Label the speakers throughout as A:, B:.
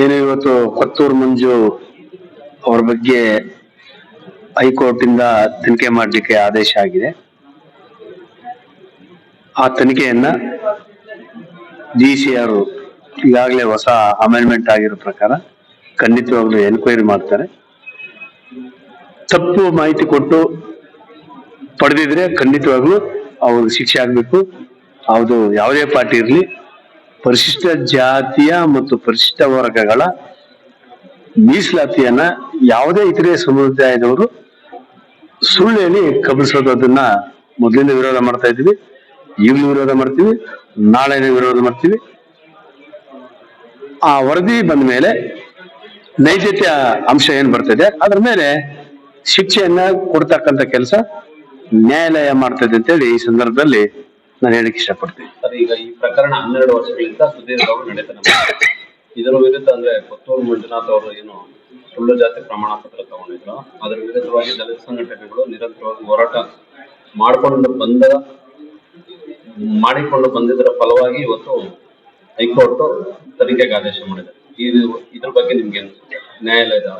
A: ಏನು ಇವತ್ತು ಕೊತ್ತೂರು ಮಂಜು ಅವ್ರ ಬಗ್ಗೆ ಹೈಕೋರ್ಟ್ ಇಂದ ತನಿಖೆ ಮಾಡಲಿಕ್ಕೆ ಆದೇಶ ಆಗಿದೆ. ಆ ತನಿಖೆಯನ್ನ ಡಿ ಸಿ ಆರ್ ಈಗಾಗಲೇ ಹೊಸ ಅಮೆಂಡ್ಮೆಂಟ್ ಆಗಿರೋ ಪ್ರಕಾರ ಖಂಡಿತವಾಗ್ಲೂ ಎನ್ಕ್ವೈರಿ ಮಾಡ್ತಾರೆ. ತಪ್ಪು ಮಾಹಿತಿ ಕೊಟ್ಟು ಪಡೆದಿದ್ರೆ ಖಂಡಿತವಾಗ್ಲೂ ಅವ್ರಿಗೆ ಶಿಕ್ಷೆ ಆಗ್ಬೇಕು. ಅದು ಯಾವುದೇ ಪಾರ್ಟಿ ಇರಲಿ ಪರಿಶಿಷ್ಟ ಜಾತಿಯ ಮತ್ತು ಪರಿಶಿಷ್ಟ ವರ್ಗಗಳ ಮೀಸಲಾತಿಯನ್ನ ಯಾವುದೇ ಇತರೆ ಸಮುದಾಯದವರು ಸುಳ್ಳು ಹೇಳಿ ಕಬಳಿಸೋದು ಅದನ್ನ ಮೊದಲಿಂದ ವಿರೋಧ ಮಾಡ್ತಾ ಇದ್ದೀವಿ, ಈಗಲೂ ವಿರೋಧ ಮಾಡ್ತೀವಿ, ನಾಳೆನೇ ವಿರೋಧ ಮಾಡ್ತೀವಿ. ಆ ವರದಿ ಬಂದ ಮೇಲೆ ನೈಜತೆಯ ಅಂಶ ಏನ್ ಬರ್ತದೆ ಅದ್ರ ಮೇಲೆ ಶಿಕ್ಷೆಯನ್ನ ಕೊಡ್ತಕ್ಕಂಥ ಕೆಲಸ ನ್ಯಾಯಾಲಯ ಮಾಡ್ತದೆ ಅಂತೇಳಿ ಈ ಸಂದರ್ಭದಲ್ಲಿ ನಾನು ಹೇಳಕ್ ಇಷ್ಟಪಡ್ತೀನಿ.
B: ಸರ್ ಈಗ ಈ ಪ್ರಕರಣ ಹನ್ನೆರಡು ವರ್ಷಗಳಿಂದ ಸುದೀರ್ಘವಾಗಿ ನಡೀತಾ. ಇದರ ವಿರುದ್ಧ ಅಂದ್ರೆ ಪುತ್ತೂರು ಮಂಜುನಾಥ್ ಅವರು ಏನು ಸುಳ್ಳು ಜಾತಿ ಪ್ರಮಾಣ ಪತ್ರ ತಗೊಂಡಿದ್ರು. ಅದರ ವಿರುದ್ಧವಾಗಿ ದಲಿತ ಸಂಘಟನೆಗಳು ನಿರಂತರವಾಗಿ ಹೋರಾಟ ಮಾಡಿಕೊಂಡು ಬಂದ ಮಾಡಿಕೊಂಡು ಬಂದಿದ್ದರ ಫಲವಾಗಿ ಇವತ್ತು ಹೈಕೋರ್ಟ್ ತನಿಖೆಗೆ ಆದೇಶ ಮಾಡಿದೆ ಇದು ಇದ್ರ ಬಗ್ಗೆ ನಿಮ್ಗೆ ನ್ಯಾಯಾಲಯದ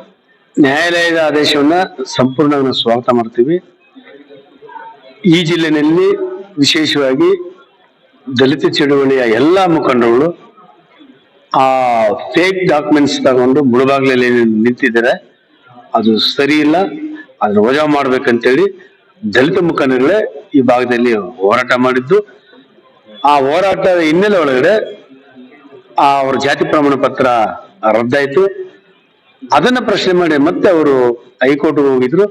A: ನ್ಯಾಯಾಲಯದ ಆದೇಶವನ್ನ ಸಂಪೂರ್ಣ ನಾವು ಸ್ವಾಗತ ಮಾಡ್ತೀವಿ. ಈ ಜಿಲ್ಲೆನಲ್ಲಿ ವಿಶೇಷವಾಗಿ ದಲಿತ ಚಳುವಳಿಯ ಎಲ್ಲ ಮುಖಂಡರುಗಳು ಆ ಫೇಕ್ ಡಾಕ್ಯುಮೆಂಟ್ಸ್ ತಗೊಂಡು ಮುಳುಬಾಗ್ಲಲ್ಲಿ ನಿಂತಿದ್ದಾರೆ. ಅದು ಸರಿ ಇಲ್ಲ. ಅದನ್ನ ವಜಾ ಮಾಡ್ಬೇಕಂತೇಳಿ ದಲಿತ ಮುಖಂಡಗಳೇ ಈ ಭಾಗದಲ್ಲಿ ಹೋರಾಟ ಮಾಡಿದ್ದು. ಆ ಹೋರಾಟದ ಹಿನ್ನೆಲೆ ಒಳಗಡೆ ಆ ಅವ್ರ ಜಾತಿ ಪ್ರಮಾಣ ಪತ್ರ ರದ್ದಾಯಿತು. ಅದನ್ನ ಪ್ರಶ್ನೆ ಮಾಡಿ ಮತ್ತೆ ಅವರು ಹೈಕೋರ್ಟ್ಗೆ ಹೋಗಿದ್ರು.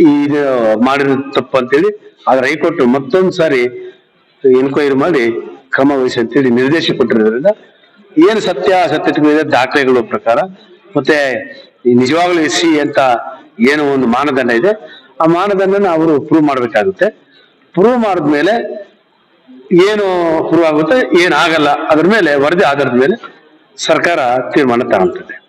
A: ಇದು ಮಾಡಿರೋ ತಪ್ಪು ಅಂತೇಳಿ ಆದ್ರೆ ಹೈಕೋರ್ಟ್ ಮತ್ತೊಂದು ಸಾರಿ ಎನ್ಕ್ವೈರಿ ಮಾಡಿ ಕ್ರಮ ವಹಿಸಿ ಅಂತೇಳಿ ನಿರ್ದೇಶ ಕೊಟ್ಟಿರೋದ್ರಿಂದ ಏನು ಸತ್ಯ ಸತ್ಯತೆಗಳಿದೆ ದಾಖಲೆಗಳ ಪ್ರಕಾರ ಮತ್ತೆ ನಿಜವಾಗ್ಲೂ ಎಸ್ ಸಿ ಅಂತ ಏನು ಒಂದು ಮಾನದಂಡ ಇದೆ. ಆ ಮಾನದಂಡನ ಅವರು ಪ್ರೂವ್ ಮಾಡಬೇಕಾಗುತ್ತೆ. ಪ್ರೂವ್ ಮಾಡಿದ್ಮೇಲೆ ಏನು ಪ್ರೂವ್ ಆಗುತ್ತೆ ಏನಾಗಲ್ಲ ಅದ್ರ ಮೇಲೆ ವರದಿ ಆಧಾರದ ಮೇಲೆ ಸರ್ಕಾರ ತೀರ್ಮಾನ ತಗೊಂತದೆ